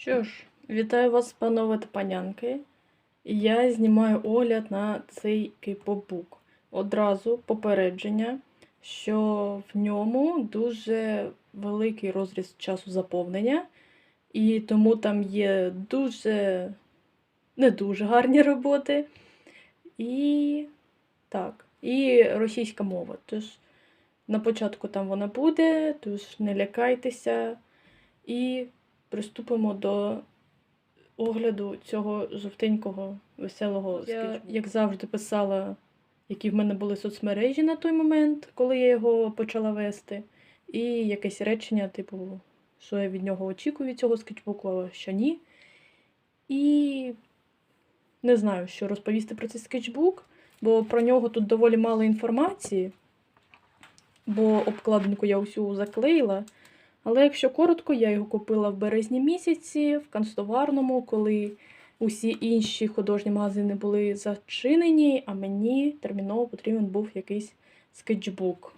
Що ж, вітаю вас, панове та панянки. Я знімаю огляд на цей кейпоп-бук. Одразу попередження, що в ньому дуже великий розріз часу заповнення, і тому там є дуже не дуже гарні роботи. І так, і російська мова. Тож на початку там вона буде, тож не лякайтеся. І приступимо до огляду цього жовтенького веселого Я, як завжди, писала, які в мене були соцмережі на той момент, коли я його почала вести. І якесь речення, типу, що я від нього очікую від цього скетчбуку, а що ні. І не знаю, що розповісти про цей скетчбук, бо про нього тут доволі мало інформації, бо обкладинку я усю заклеїла. Але якщо коротко, я його купила в березні місяці в канцтоварному, коли усі інші художні магазини були зачинені, а мені терміново потрібен був якийсь скетчбук.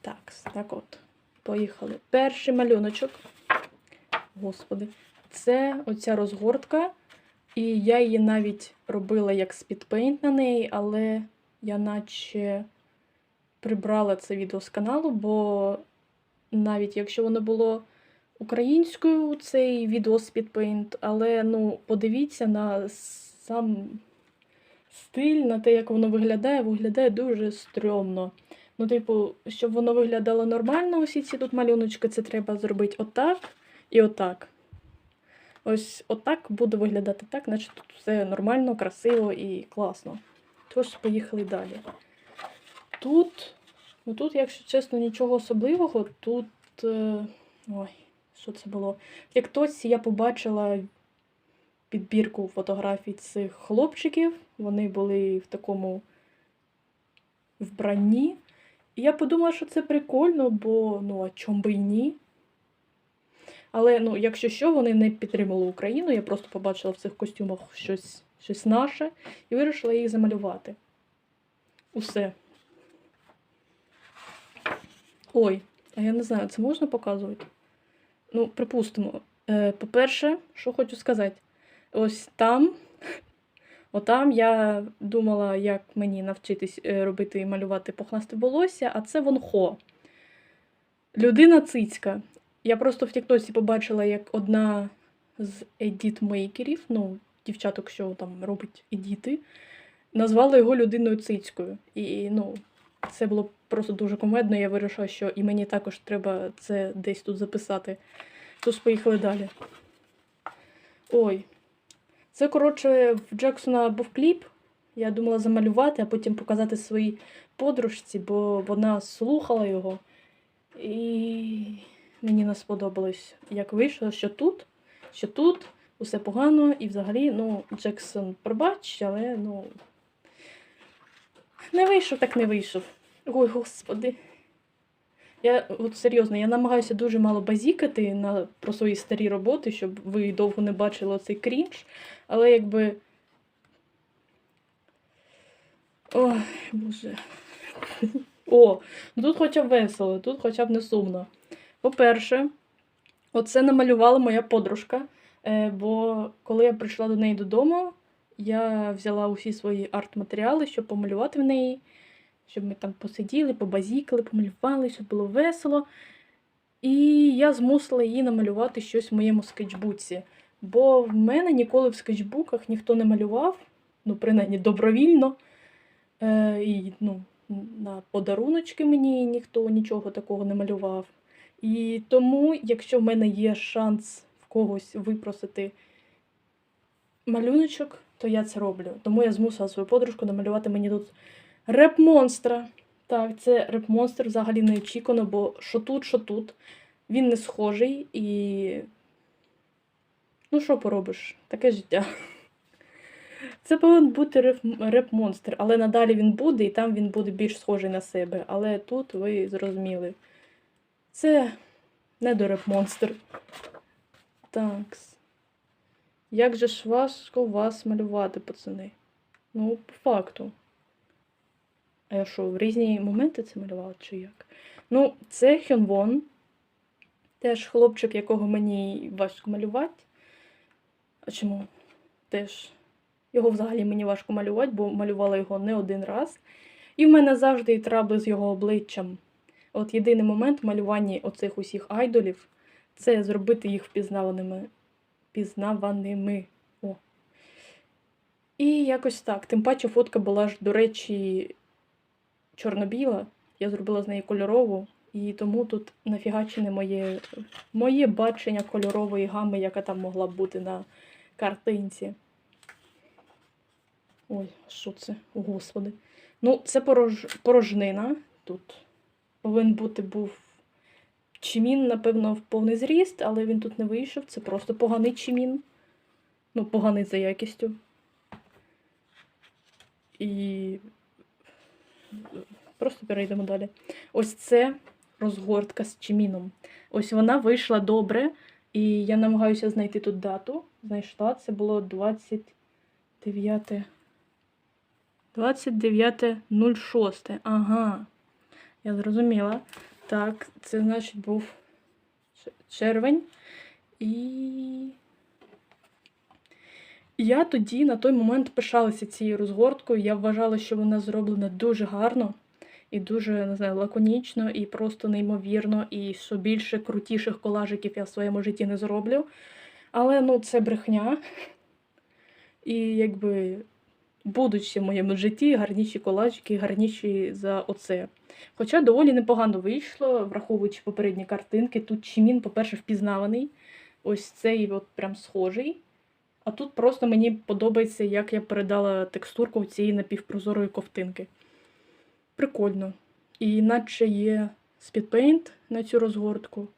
Так, так от, поїхали. Перший малюночок. Господи, це оця розгортка. І я її навіть робила як спідпейнт на неї, але я наче прибрала це відео з каналу, бо навіть якщо воно було українською, цей відео спідпейнт, але ну, подивіться на сам стиль, на те, як воно виглядає, виглядає дуже стрьомно. Ну, типу, щоб воно виглядало нормально, усі ці тут малюночки, це треба зробити отак і отак. Ось отак буде виглядати так, наче тут все нормально, красиво і класно. Тож, поїхали далі. Тут, ну тут, якщо чесно, нічого особливого. Тут. Е, ой, що це було? Як тось я побачила підбірку фотографій цих хлопчиків. Вони були в такому вбранні. І я подумала, що це прикольно, бо ну, а чом би й ні. Але ну, якщо що, вони не підтримали Україну, я просто побачила в цих костюмах щось, щось наше і вирішила їх замалювати. Усе. Ой, а я не знаю, це можна показувати? Ну, припустимо. Е, По-перше, що хочу сказати, ось там, отам я думала, як мені навчитись е, робити і малювати пухнасте волосся, а це вонхо. Людина цицька. Я просто в Тіктосі побачила, як одна з едіт-мейкерів, ну, дівчаток, що там робить едіти, назвала його людиною цицькою. І ну, це було просто дуже комедно. Я вирішила, що і мені також треба це десь тут записати. Тож поїхали далі. Ой. Це, коротше, в Джексона був кліп. Я думала замалювати, а потім показати своїй подружці, бо вона слухала його. І мені не сподобалось, як вийшло, що тут, що тут усе погано, і взагалі, ну, Джексон пробач, але ну. Не вийшов, так не вийшов. Ой, господи. Я от серйозно, я намагаюся дуже мало базікати на, про свої старі роботи, щоб ви довго не бачили цей крінж. Але якби. Ой, боже. О, ну тут хоча б весело, тут хоча б не сумно. По-перше, оце намалювала моя подружка. Е, бо коли я прийшла до неї додому, я взяла усі свої арт-матеріали, щоб помалювати в неї, щоб ми там посиділи, побазікали, помалювали, щоб було весело. І я змусила її намалювати щось в моєму скетчбуці. Бо в мене ніколи в скетчбуках ніхто не малював, ну, принаймні добровільно. Е, і ну, на подаруночки мені ніхто нічого такого не малював. І тому, якщо в мене є шанс в когось випросити малюночок, то я це роблю. Тому я змусила свою подружку намалювати мені тут реп-монстра. Так, це реп-монстр взагалі не очікувано, бо що тут, що тут. Він не схожий і. Ну, що поробиш? Таке життя. Це повинен бути реп- реп-монстр, але надалі він буде, і там він буде більш схожий на себе. Але тут ви зрозуміли. Це не до реп-монстр. Такс. Як же ж важко вас малювати, пацани? Ну, по факту. А я що, в різні моменти це малювала, чи як? Ну, це Хьонвон. Теж хлопчик, якого мені важко малювати. А чому? Теж його взагалі мені важко малювати, бо малювала його не один раз. І в мене завжди і трабли з його обличчям. От єдиний момент в малюванні оцих усіх айдолів це зробити їх впізнаваними. Пізнаваними. О. І якось так. Тим паче фотка була ж, до речі, чорно-біла. Я зробила з неї кольорову, і тому тут нафігачене моє, моє бачення кольорової гами, яка там могла бути на картинці. Ой, що це? О, Господи. Ну, це порож... порожнина. Тут повинен бути був чимін, напевно, в повний зріст, але він тут не вийшов. Це просто поганий чимін. Ну, поганий за якістю. І просто перейдемо далі. Ось це розгортка з чиміном. Ось вона вийшла добре, і я намагаюся знайти тут дату. Знайшла, це було 29. 29.06. Ага. Я зрозуміла. Так, це значить був червень. І я тоді на той момент пишалася цією розгорткою. Я вважала, що вона зроблена дуже гарно і дуже не знаю, лаконічно, і просто неймовірно, і що більше крутіших колажиків я в своєму житті не зроблю. Але ну, це брехня. І якби будуть в моєму житті гарніші колажики, гарніші за оце. Хоча доволі непогано вийшло, враховуючи попередні картинки. Тут чимін, по-перше, впізнаваний. Ось цей от прям схожий. А тут просто мені подобається, як я передала текстурку цієї напівпрозорої ковтинки. Прикольно. І наче є спідпейнт на цю розгортку.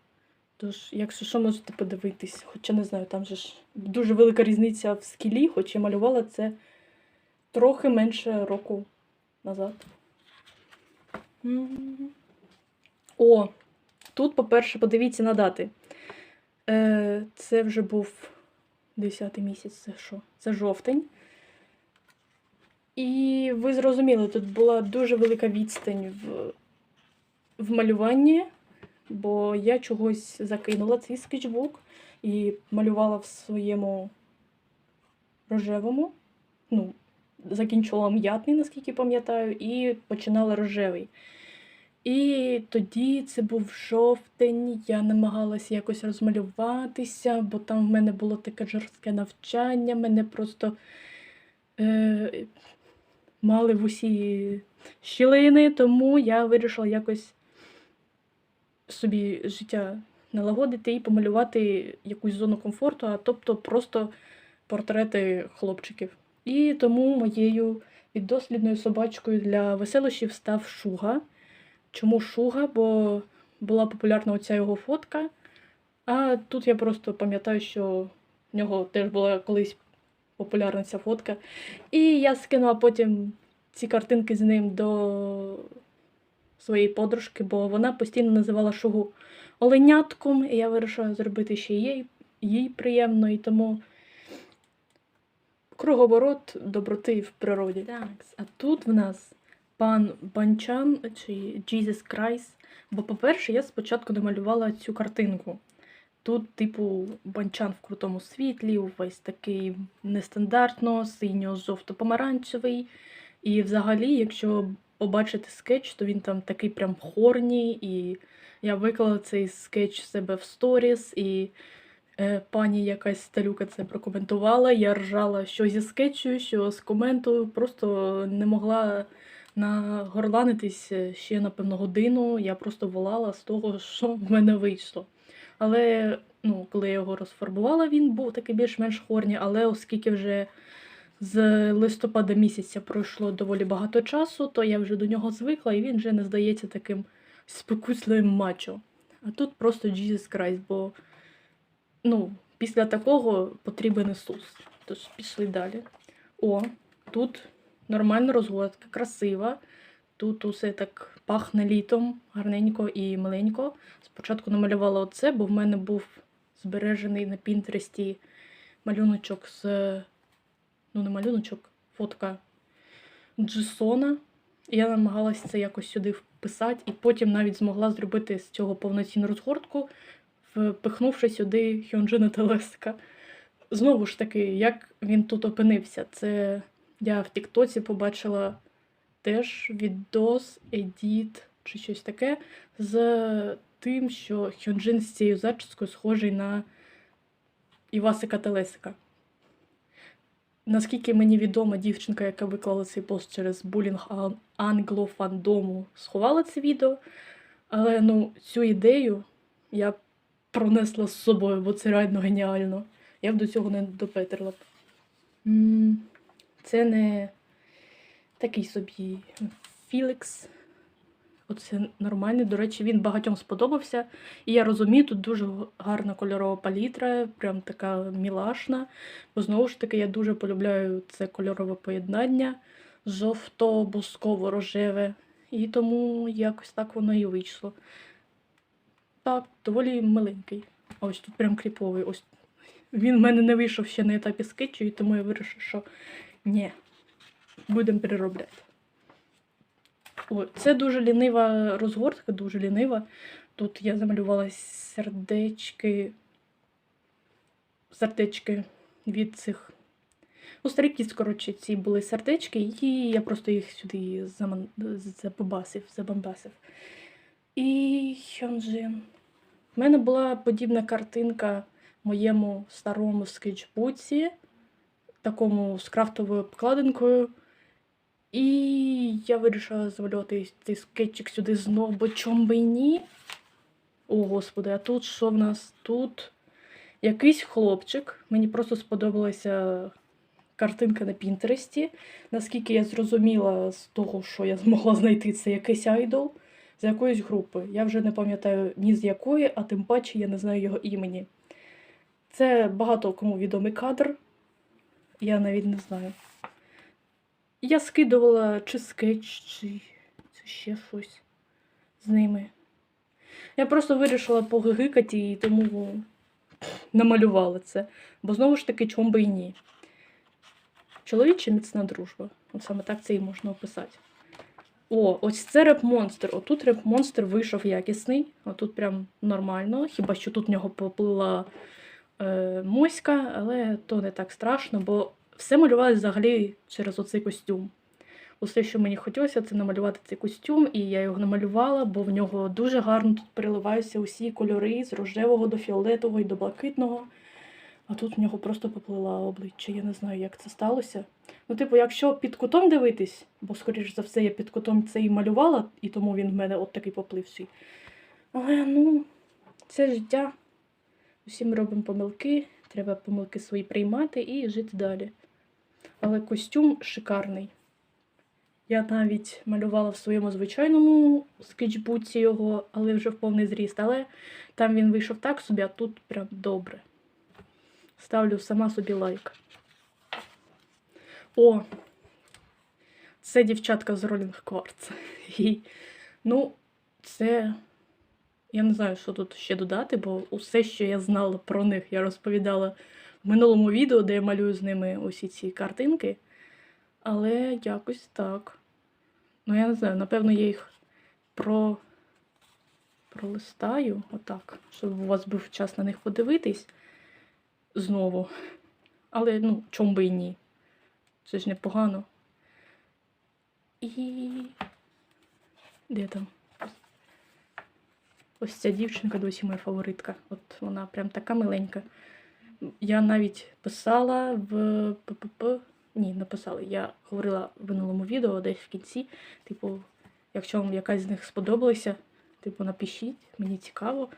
Тож, якщо що, можете подивитись. Хоча не знаю, там же ж дуже велика різниця в скілі, хоч я малювала це трохи менше року назад. О, тут, по-перше, подивіться на дати. Е, це вже був 10 місяць, це що? Це жовтень. І ви зрозуміли, тут була дуже велика відстань в, в малюванні, бо я чогось закинула цей скетчбук і малювала в своєму рожевому. Ну, закінчувала м'ятний, наскільки пам'ятаю, і починала рожевий. І тоді це був жовтень, я намагалася якось розмалюватися, бо там в мене було таке жорстке навчання, мене просто е, мали в усі щілини, тому я вирішила якось собі життя налагодити і помалювати якусь зону комфорту, а тобто просто портрети хлопчиків. І тому моєю піддослідною собачкою для веселощів став Шуга. Чому Шуга? Бо була популярна оця його фотка. А тут я просто пам'ятаю, що в нього теж була колись популярна ця фотка. І я скинула потім ці картинки з ним до своєї подружки, бо вона постійно називала Шугу оленятком, і я вирішила зробити ще їй, їй приємно, і тому круговорот доброти в природі. Так, а тут в нас пан Банчан чи Jesus Christ. Бо, по-перше, я спочатку намалювала цю картинку. Тут, типу, банчан в крутому світлі, увесь такий нестандартно, синьо-жовто-помаранчевий. І взагалі, якщо побачити скетч, то він там такий прям хорні. І я виклала цей скетч в себе в сторіс, і пані якась сталюка це прокоментувала. Я ржала що зі скетчу, що з коменту, просто не могла нагорланитись ще, напевно, годину. Я просто волала з того, що в мене вийшло. Але ну, коли я його розфарбувала, він був такий більш-менш хорні, але оскільки вже з листопада місяця пройшло доволі багато часу, то я вже до нього звикла, і він вже не здається таким спокусливим мачо. А тут просто Jesus Christ, бо ну, після такого потрібен Ісус. Тож пішли далі. О, тут нормальна розгортка, красива. Тут усе так пахне літом, гарненько і миленько. Спочатку намалювала оце, бо в мене був збережений на Пінтересті малюночок з. Ну, не малюночок, фотка Джесона. І я намагалася це якось сюди вписати, і потім навіть змогла зробити з цього повноцінну розгортку впихнувши сюди Хьонджина Телесика. Знову ж таки, як він тут опинився? Це я в Тіктоці побачила теж відос, едіт чи щось таке з тим, що Хьонджин з цією зачіскою схожий на Івасика Телесика. Наскільки мені відомо, дівчинка, яка виклала цей пост через булінг ан- англофандому, сховала це відео. Але ну, цю ідею я пронесла з собою, бо це реально геніально. Я б до цього не допетрила б. Це не такий собі Філікс. Оце нормальний. До речі, він багатьом сподобався. І я розумію, тут дуже гарна кольорова палітра, прям така мілашна. Бо знову ж таки, я дуже полюбляю це кольорове поєднання жовто-бусково-рожеве. І тому якось так воно і вийшло. Так, доволі миленький. Ось тут прям кріповий. Ось він в мене не вийшов ще на етапі скетчу, і тому я вирішив, що ні, будемо переробляти. О, це дуже лінива розгортка, дуже лінива. Тут я замалювала сердечки, сердечки від цих. У старий кіт, коротше, ці були сердечки, і я просто їх сюди забабасив, забамбасив. І Хьонджин. У мене була подібна картинка в моєму старому скетчбуці, такому з крафтовою обкладинкою. І я вирішила замалювати цей скетчик сюди знов, бо чом би ні. О, господи, а тут що в нас? Тут якийсь хлопчик. Мені просто сподобалася картинка на Пінтересті. Наскільки я зрозуміла з того, що я змогла знайти, це якийсь айдол з якоїсь групи. Я вже не пам'ятаю ні з якої, а тим паче я не знаю його імені. Це багато кому відомий кадр. Я навіть не знаю. Я скидувала чи скетч, чи ще щось з ними. Я просто вирішила погигикати і тому намалювала це. Бо знову ж таки, чом би і ні. Чоловіча міцна дружба. От саме так це і можна описати. О, ось це реп-монстр. Отут реп-монстр вийшов якісний. Отут прям нормально. Хіба що тут в нього поплила е, моська, але то не так страшно, бо все малювалося взагалі через оцей костюм. Усе, що мені хотілося, це намалювати цей костюм, і я його намалювала, бо в нього дуже гарно тут переливаються усі кольори з рожевого до фіолетового і до блакитного. А тут в нього просто поплила обличчя. Я не знаю, як це сталося. Ну, типу, якщо під кутом дивитись, бо, скоріш за все, я під кутом це і малювала, і тому він в мене от такий попливший. Але ну, це життя. Усі ми робимо помилки, треба помилки свої приймати і жити далі. Але костюм шикарний. Я навіть малювала в своєму звичайному скетчбуці його, але вже в повний зріст. Але там він вийшов так собі, а тут прям добре. Ставлю сама собі лайк. О! Це дівчатка з Quartz. І, ну, це. Я не знаю, що тут ще додати, бо усе, що я знала про них, я розповідала в минулому відео, де я малюю з ними усі ці картинки. Але якось так. Ну, я не знаю, напевно, я їх про... пролистаю отак, щоб у вас був час на них подивитись знову. Але, ну, чом би і ні. Це ж непогано. І. Де там? Ось ця дівчинка досі моя фаворитка. От вона прям така миленька. Я навіть писала в ППП. Ні, не писала. Я говорила в минулому відео десь в кінці. Типу, якщо вам якась з них сподобалася, типу, напишіть, мені цікаво.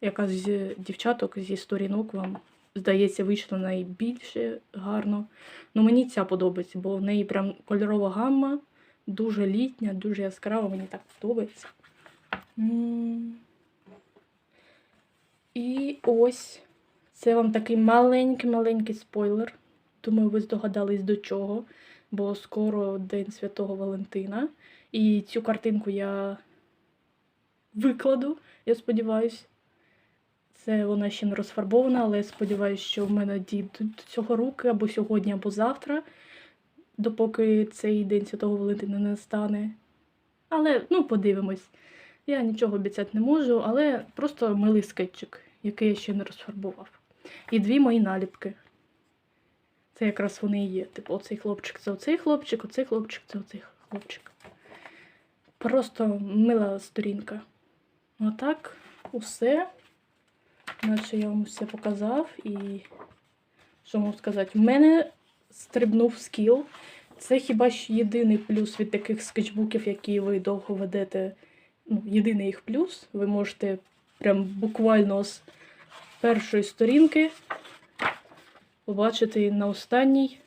Яка з дівчаток зі сторінок вам, здається, вийшла найбільше гарно. Ну, мені ця подобається, бо в неї прям кольорова гамма, дуже літня, дуже яскрава, мені так подобається. І ось це вам такий маленький-маленький спойлер. Думаю, ви здогадались до чого, бо скоро День Святого Валентина. І цю картинку я викладу, я сподіваюся. Це вона ще не розфарбована, але я сподіваюся, що в мене дійдуть цього руки або сьогодні, або завтра, допоки цей День Святого Валентина не настане. Але, ну, подивимось. Я нічого обіцяти не можу, але просто милий скетчик. який я ще не розфарбував. І дві мої наліпки. Це якраз вони і є. Типу, оцей хлопчик це оцей хлопчик, оцей хлопчик це оцей хлопчик. Просто мила сторінка. Отак, усе. Наче я вам все показав і що можу сказати? В мене стрибнув скіл. Це хіба що єдиний плюс від таких скетчбуків, які ви довго ведете. Ну, єдиний їх плюс. Ви можете прям буквально з першої сторінки побачити на останній.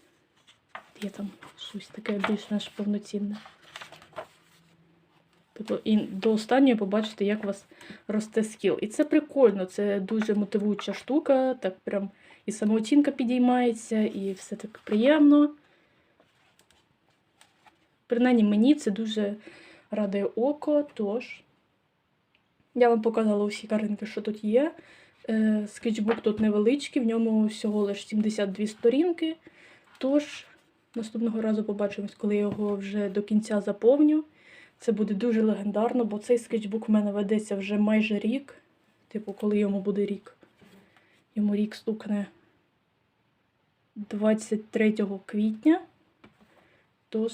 Є там щось таке більш-менш повноцінне. Тобто і до останньої побачите, як у вас росте скіл. І це прикольно, це дуже мотивуюча штука, так прям і самооцінка підіймається, і все так приємно. Принаймні мені це дуже радує око, тож я вам показала усі картинки, що тут є. Е, Скетчбук тут невеличкий, в ньому всього лише 72 сторінки. Тож, наступного разу побачимось, коли я його вже до кінця заповню. Це буде дуже легендарно, бо цей скетчбук в мене ведеться вже майже рік. Типу, коли йому буде рік. Йому рік стукне 23 квітня. Тож,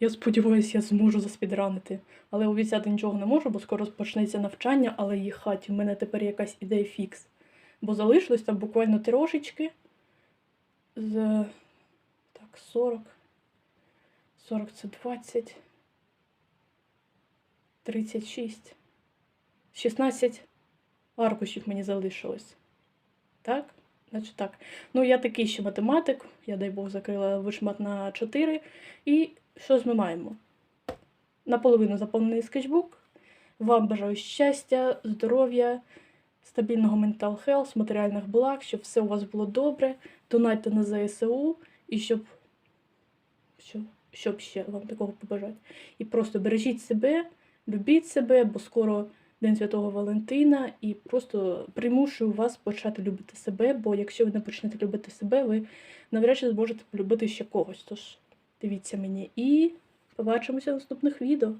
я сподіваюся, я зможу заспідранити. Але обіцяти нічого не можу, бо скоро почнеться навчання, але їх хаті. в мене тепер якась ідея фікс. Бо залишилось там буквально трошечки. З так, 40. 40 це 20. 36. 16 аркушів мені залишилось. Так? Значить так. Ну, я такий ще математик, я, дай Бог, закрила вишмат на 4. І що ж ми маємо? Наполовину заповнений скетчбук. Вам бажаю щастя, здоров'я, стабільного ментал хелс, матеріальних благ, щоб все у вас було добре. Донайте на ЗСУ і щоб. Щоб ще вам такого побажати. І просто бережіть себе, любіть себе, бо скоро День Святого Валентина, і просто примушую вас почати любити себе, бо якщо ви не почнете любити себе, ви навряд чи зможете полюбити ще когось. Тож дивіться мені і побачимося в наступних відео.